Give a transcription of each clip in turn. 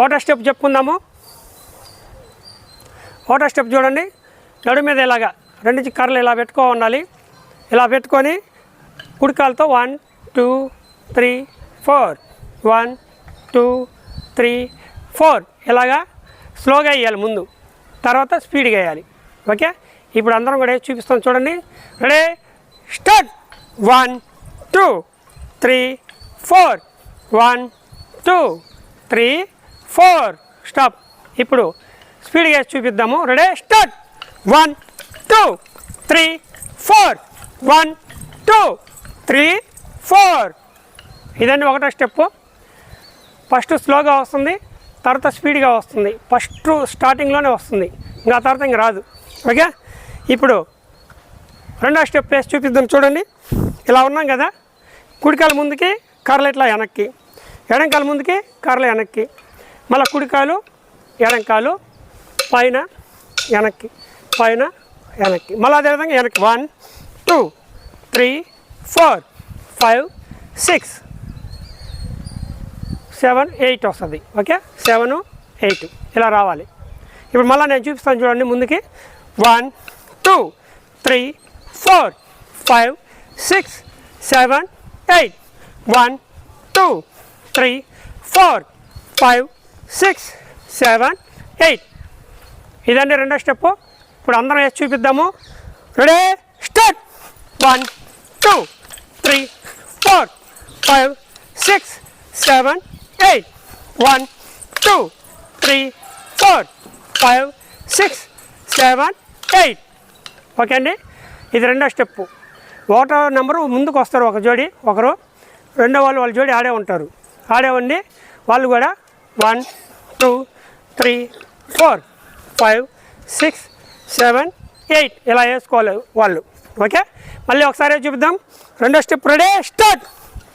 Water step చెప్పుకుందాము. Water step చూడండి. నడు మీద ఇలాగా రెండు కర్రలు ఇలా పెట్టుకో ఉండాలి ఇలా పెట్టుకొని కుడికాలతో one two three four. One two three four. ఇలాగా స్లోగా వేయాలి ముందు. తర్వాత స్పీడ్గా వేయాలి. ఓకే? ఇప్పుడు అందరం కూడా చూపిస్తాం చూడండి. Ready? Start! One two three four. One two three four stop. ఇప్పుడు స్పీడ్గా వేసి చూపిద్దాము. Ready? Start. One two three four. One two three four. ఇదండి ఒకటో స్టెప్ ఫస్ట్ స్లోగా వస్తుంది తర్వాత స్పీడ్గా వస్తుంది. ఫస్ట్ స్టార్టింగ్లోనే వస్తుంది. ఇంకా తర్వాత ఇంక రాదు. ఓకే? ఇప్పుడు రెండో స్టెప్ వేసి చూపిద్దాం చూడండి. ఇలా ఉన్నాం కదా? కుడికాల ముందుకి కర్రలు ఇట్లా వెనక్కి. ఎడంకాల ముందుకి కర్రలు వెనక్కి. మళ్ళీ కుడికాలు ఎడంకాలు పైన వెనక్కి పైన వెనక్కి. మళ్ళీ అదేవిధంగా వెనక్కి. One two three four five six seven eight వస్తుంది. ఓకే సెవెన్ ఎయిట్ ఇలా రావాలి. ఇప్పుడు మళ్ళీ నేను చూపిస్తాను చూడండి ముందుకి. One two three four five six seven eight one two three four five six seven eight. ఇదండి రెండో స్టెప్ ఇప్పుడు అందరం వేసి చూపిద్దాము. Ready? Start. One two three four five six seven eight. One two three four five six seven eight. Okay అండి? ఇది రెండో step. ఒకటో number ముందుకు వస్తారు ఒక జోడి ఒకరు. రెండో వాళ్ళు వాళ్ళ జోడి ఆడే ఉంటారు. ఆడే ఉండి వాళ్ళు కూడా one two three four five six seven eight ఇలా వేసుకోవాలి వాళ్ళు. ఓకే? మళ్ళీ ఒకసారి చూపిద్దాం? రెండో step ready? Start!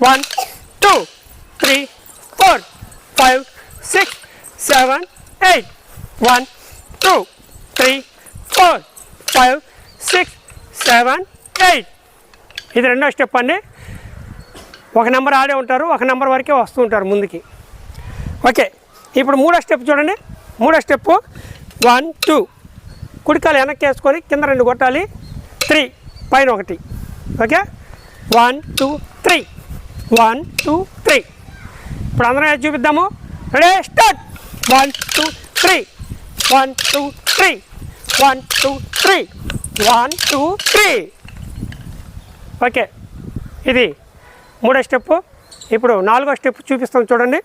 One two three four five six seven eight. One two three four five six seven eight. ఇది రెండో స్టెప్ అండి. ఒక నెంబర్ ఆడే ఉంటారు ఒక నెంబర్ వరకే వస్తూ ఉంటారు ముందుకి. ఓకే ఇప్పుడు మూడో స్టెప్ చూడండి. మూడో స్టెప్ వన్ టూ. కుడికాలు వెనక్కి వేసుకొని కింద రెండు కొట్టాలి. త్రీ పైన ఒకటి. Okay? One two three. One two three. ఇప్పుడు అందరం ఏది చూపిద్దాము? Ready start. One two three. One two three. One two three. One two three. Okay ఇది మూడో స్టెప్పు ఇప్పుడు నాలుగో స్టెప్ చూపిస్తాం చూడండి.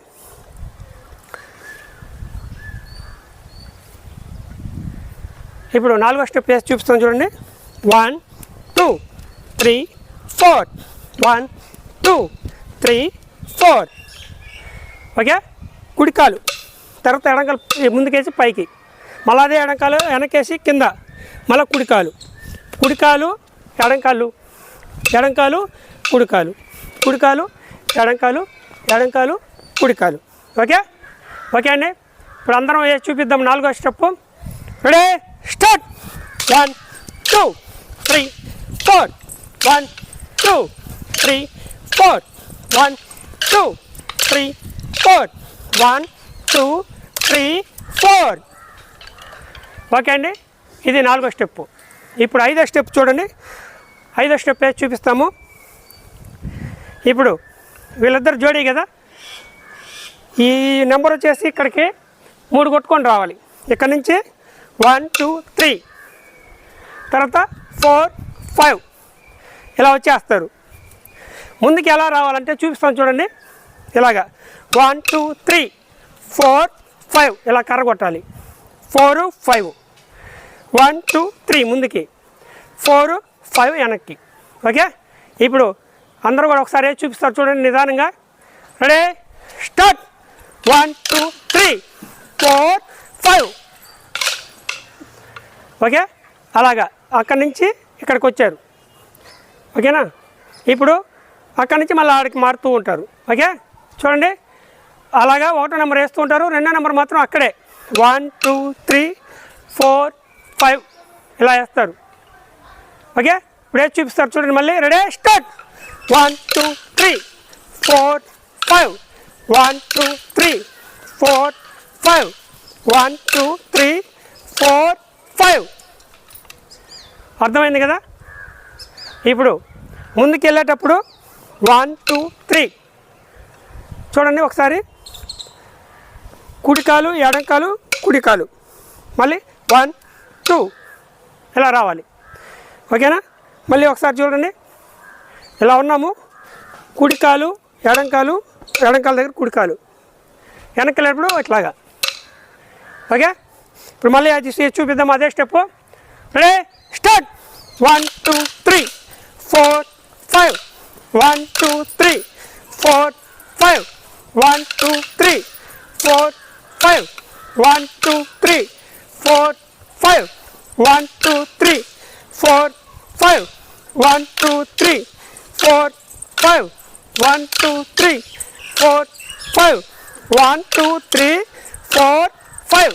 ఇప్పుడు నాలుగో స్టెప్ వేసి చూపిస్తాను చూడండి. One two three four one two three four okay కుడికాలు. తర్వాత ఎడంకాలు ముందుకేసి పైకి. మళ్ళీ అదే ఎడంకాలు వెనకేసి కింద. మళ్ళీ కుడికాలు. కుడికాలు ఎడంకాలు. ఎడంకాలు కుడికాలు. కుడికాలు ఎడంకాలు ఎడంకాలు కుడికాలు. ఓకే ఓకే అండి? ఇప్పుడు అందరం వేసి చూపిద్దాం నాలుగో step ready start one two three four one two three four one two three four one two three four okay అండి? ఇది నాలుగో స్టెప్ ఇప్పుడు ఐదో స్టెప్ చూడండి. ఐదో స్టెప్ వేసి చూపిస్తాము? ఇప్పుడు వీళ్ళిద్దరు జోడీ కదా? ఈ నెంబర్ వచ్చేసి ఇక్కడికి మూడు కొట్టుకొని రావాలి. ఇక్కడ నుంచి వన్ టూ త్రీ. తర్వాత ఫోర్ ఫైవ్. ఇలా వచ్చేస్తారు. ముందుకు ఎలా రావాలంటే చూపిస్తాను చూడండి. ఇలాగా. One two three four five. ఇలా కర్ర కొట్టాలి four five. One two three ముందుకి. ఫోర్ ఫైవ్ వెనక్కి. ఓకే? ఇప్పుడు అందరూ కూడా ఒకసారి చూపిస్తారు చూడండి నిదానంగా. Ready? Start. One two three. Four five. Okay? అలాగా. అక్కడి నుంచి ఇక్కడికి వచ్చారు. ఓకేనా? ఇప్పుడు అక్కడి నుంచి మళ్ళీ ఆడికి మారుతూ ఉంటారు. ఓకే? చూడండి. అలాగా ఒకటో నెంబర్ వేస్తూ ఉంటారు. రెండో నెంబర్ మాత్రం అక్కడే. One two three four five ఇలా వేస్తారు. ఓకే? ఇప్పుడు చూపిస్తారు. చూడండి మళ్ళీ. Ready? Start! One two three four five. One two three four five. One two three four five. అర్థమైంది కదా? ఇప్పుడు ముందుకు వెళ్ళేటప్పుడు వన్ టూ త్రీ. చూడండి ఒకసారి. కుడికాలు ఎడంకాలు కుడికాలు. మళ్ళీ వన్ టూ. ఇలా రావాలి. ఓకేనా? మళ్ళీ ఒకసారి చూడండి. ఇలా ఉన్నాము. కుడికాలు ఎడంకాలు ఎడంకాల దగ్గర కుడికాలు. వెనక్కి వెళ్ళినప్పుడు ఇట్లాగా. ఓకే? ఇప్పుడు మళ్ళీ అది చూ- చూపిద్దాం అదే step ready start one two three four five one two three four five one two three four five one two three four five one two three four five one two three four five one two three four five one two three four five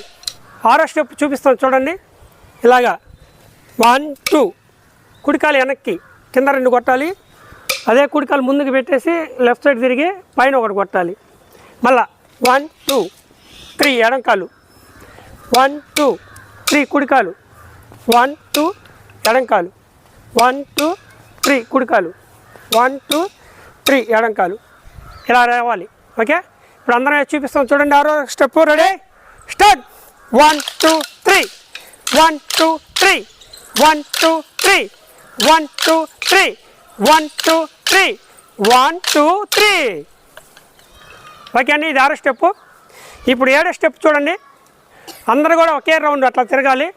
ఆరో step చూపిస్తాను చూడండి. ఇలాగా one two. కుడికాలు వెనక్కి కింద రెండు కొట్టాలి. అదే కుడికాలు ముందుకు పెట్టేసి లెఫ్ట్ సైడ్ తిరిగి పైన ఒకటి కొట్టాలి. మళ్ళా వన్ టూ త్రీ ఎడంకాలు. వన్ టూ త్రీ కుడికాలు. వన్ టూ ఎడంకాలు. వన్ టూ త్రీ కుడికాలు. వన్ టూ త్రీ ఎడంకాలు. ఇలా రావాలి. ఓకే? ఇప్పుడు అందరం చూపిస్తాం. చూడండి ఆరో step. Ready? Start! One two three one two three one two three one two three one two three one two three okay అండి ఇది ఆరో స్టెప్. ఇప్పుడు ఏడో స్టెప్ చూడండి. అందరూ కూడా ఒకే రౌండ్ అట్లా తిరగాలి.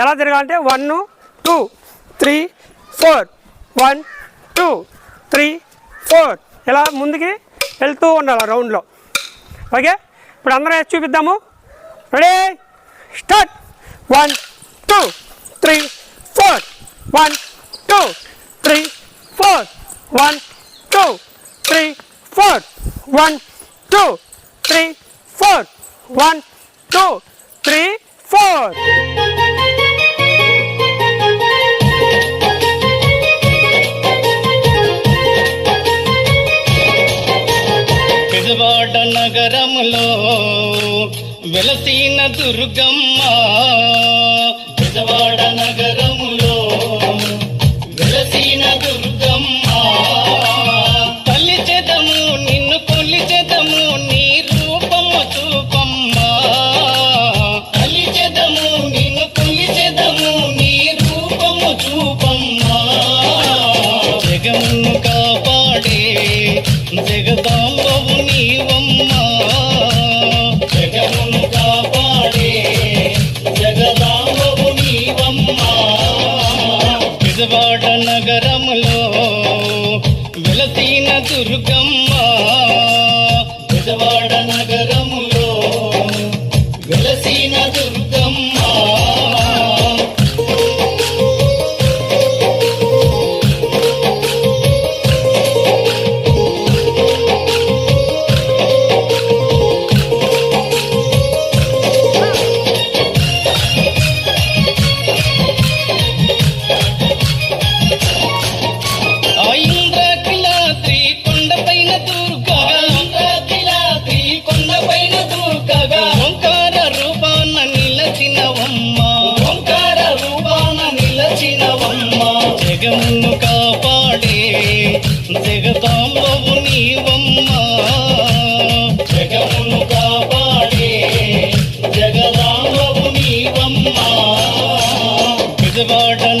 ఎలా తిరగాలంటే one two three four. One two three four ఇలా ముందుకి వెళ్తూ ఉండాలి ఆ రౌండ్లో. ఓకే ఇప్పుడు అందరం చూపిద్దాము. Ready start one two three four one two three four one two three four one two three four one two three four పెదవాడ నగరంలో వెలసిన దుర్గమ్మ. పెదవాడ నగరములో వెలసిన దుర్గమ్మ. పలిచెదము నిన్ను కొలిచెదము నీ రూపము చూపమ్మ. పలిచెదము నిన్ను కొలిచెదము నీ రూపము చూపమ్మ. జగమును కాపాడే జగదాంబవు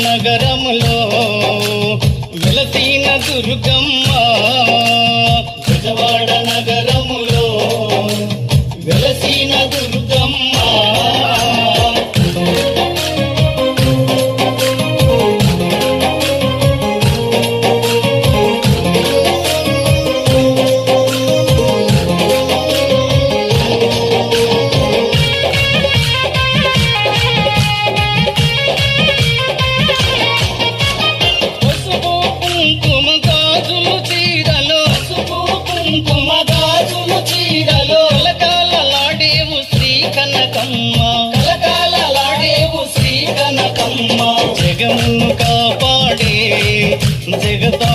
నగరములో వెలసిన దుర్గమ్మ. जगत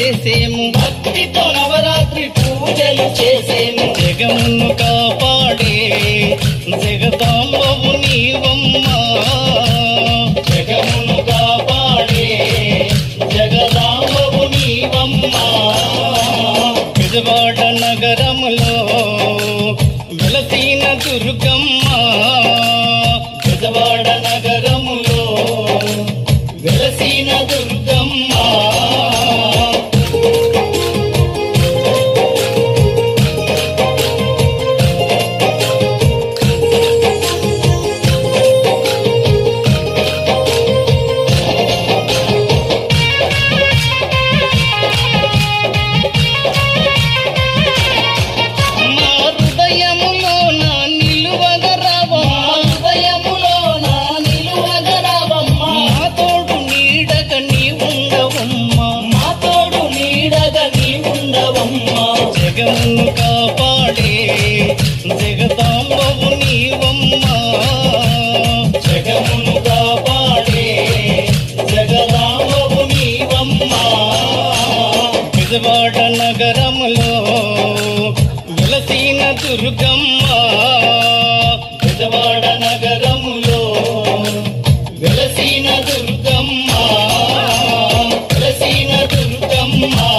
చేసేము. భక్తితో నవరాత్రి పూజలు చేసేము. జగమును కాపాడే జగదాంబవు నీవమ్మ. జగమును కాపాడే జగదాంబవు నీవమ్మ. విజవాడ నగరములో వెలసిన దుర్గమ్మ. విజవాడ నగరములో వెలసిన దుర్గ Oh.